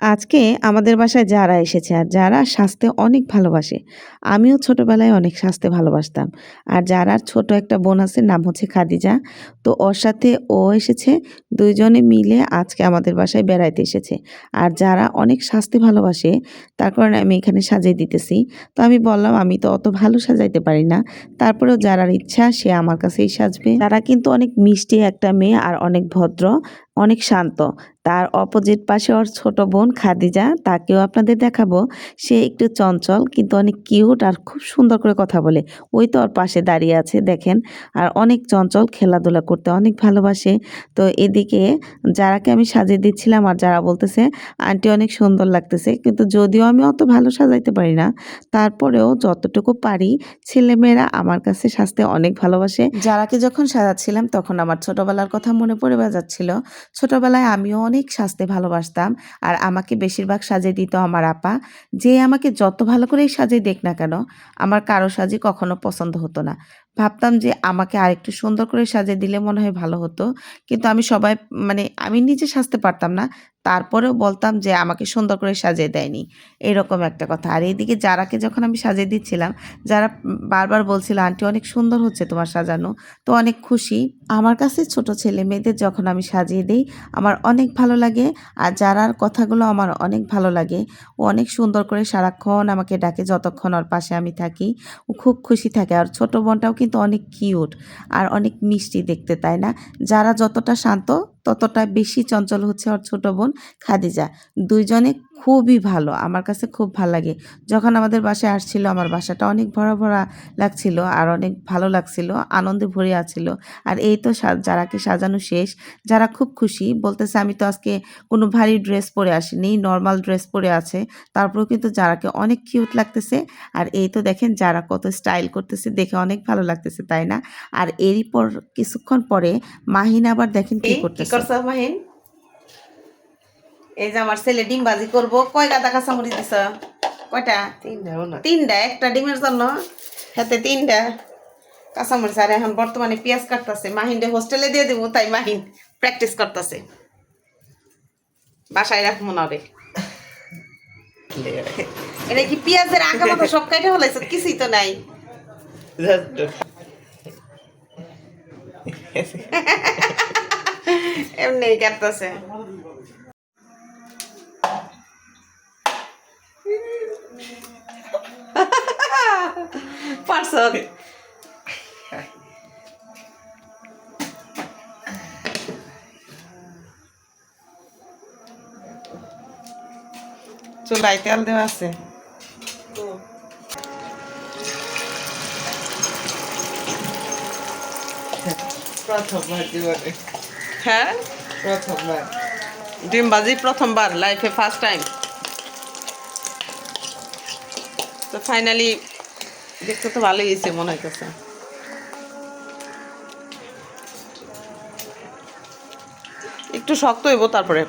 আজকে আমাদের বাসায় যারা এসেছে আর যারা সাজতে অনেক ভালোবাসে। আমিও ছোটবেলায় অনেক সাজতে ভালোবাসতাম। আর যারার ছোট একটা বোন আছে নাম হচ্ছে খাদিজা। তো ওর সাথে ও এসেছে। দুইজনে মিলে আজকে আমাদের বাসায় বেড়াইতে এসেছে। আর যারা অনেক সাজতে ভালোবাসে তার কারণে আমি এখানে সাজিয়ে দিতেছি। তো আমি বললাম আমি তো অত ভালো সাজাইতে পারি না। তারপরেও যারার ইচ্ছা সে আমার কাছেই সাজবে। তারা কিন্তু অনেক মিষ্টি একটা মেয়ে আর অনেক ভদ্র, অনেক শান্ত। তার অপোজিট পাশে ওর ছোট বোন খাদিজা, তাকেও আপনাদের দেখাবো। সে একটু চঞ্চল কিন্তু অনেক কিউট আর খুব সুন্দর করে কথা বলে। ওই তো ওর পাশে দাঁড়িয়ে আছে, দেখেন। আর অনেক চঞ্চল খেলাধুলা করতে অনেক ভালোবাসে। তো এদিকে যারাকে আমি সাজিয়ে দিচ্ছিলাম আর যারা বলতেছে, আন্টি, অনেক সুন্দর লাগতেছে। কিন্তু যদিও আমি অত ভালো সাজাইতে পারি না, তারপরেও যতটুকু পারি ছেলেমেয়েরা আমার কাছে সাজতে অনেক ভালোবাসে। যারাকে যখন সাজাচ্ছিলাম, তখন আমার ছোটবেলার কথা মনে পড়ে যাচ্ছিল। ছোটবেলায় আমিও অনেক সাজতে ভালোবাসতাম। আর আমাকে বেশিরভাগ সাজে দিত আমার আপা। যে আমাকে যত ভালো করেই সাজে দেখ না কেন, আমার কারও সাজে কখনো পছন্দ হতো না। ভাবতাম যে আমাকে আরেকটু সুন্দর করে সাজিয়ে দিলে মনে হয় ভালো হতো। কিন্তু আমি সবাই মানে আমি নিজে সাজতে পারতাম না। তারপরেও বলতাম যে আমাকে সুন্দর করে সাজিয়ে দেয়নি। এরকম একটা কথা। আর এইদিকে যারাকে যখন আমি সাজিয়ে দিচ্ছিলাম, যারা বারবার বলছিল আন্টি অনেক সুন্দর হচ্ছে তোমার সাজানো। তো অনেক খুশি। আমার কাছে ছোট ছেলে মেয়েদের যখন আমি সাজিয়ে দিই আমার অনেক ভালো লাগে। আর যারার কথাগুলো আমার অনেক ভালো লাগে। ও অনেক সুন্দর করে সারাক্ষণ আমাকে ডাকে যতক্ষণ ওর পাশে আমি থাকি। ও খুব খুশি থাকে। আর ছোট বোনটাও কিন্তু অনেক কিউট আর অনেক মিষ্টি দেখতে, তাই না? যারা যতটা শান্ত, ততটা বেশি চঞ্চল হচ্ছে ওর ছোট বোন খাদিজা। ২ জনে খুবই ভালো। আমার কাছে খুব ভালো লাগে। যখন আমাদের বাসায় আসছিল আমার বাসাটা অনেক ভরা, ভরা লাগছিল আর অনেক ভালো লাগছিল। আনন্দে ভরে আছিল। আর এই তো যারাকে সাজানো শেষ। যারা খুব খুশি বলতেছে আমি তো আজকে কোনো ভারী ড্রেস পরে আসিনি। নর্মাল ড্রেস পরে আছে। তারপরেও কিন্তু যারাকে অনেক কিউট লাগতেছে। আর এই তো দেখেন যারা কত স্টাইল করতেছে দেখে অনেক ভালো লাগতেছে তাই না? আর এরই পর কিছুক্ষণ পরে মাহিন আবার দেখেন কি করতেছে। মাহিন? এই যে আমার ছেলে ডিম ভাজি করব। কয় গাদা কাঁচামরিচ দিছ? কয়টা? তিনটা একটা ডিমের জন্য? হাতে তিনটা। কাঁচামরিচ আর এখন বর্তমানে পেঁয়াজ কাটতেছে। মাহিনরে হোস্টেলে দিয়ে দিব তাই মাহিন প্র্যাকটিস করতেছে। বাসায় রাখব না রে এটা কি পেঁয়াজের আঁকা মতো সব কাইটে হলাইছ কিছুই তো নাই। এমনি কাটতেছে। পারছ চুলাই তেল দেওয়া আছে। প্রথমবার জীবনে হ্যাঁ? প্রথমবার। ডিম বাজি প্রথমবার লাইফে ফার্স্ট টাইম তো ফাইনালি দেখতে তো ভালোই হয়েছে মনে হইতেছে। একটু শক্ত হইব তারপরে।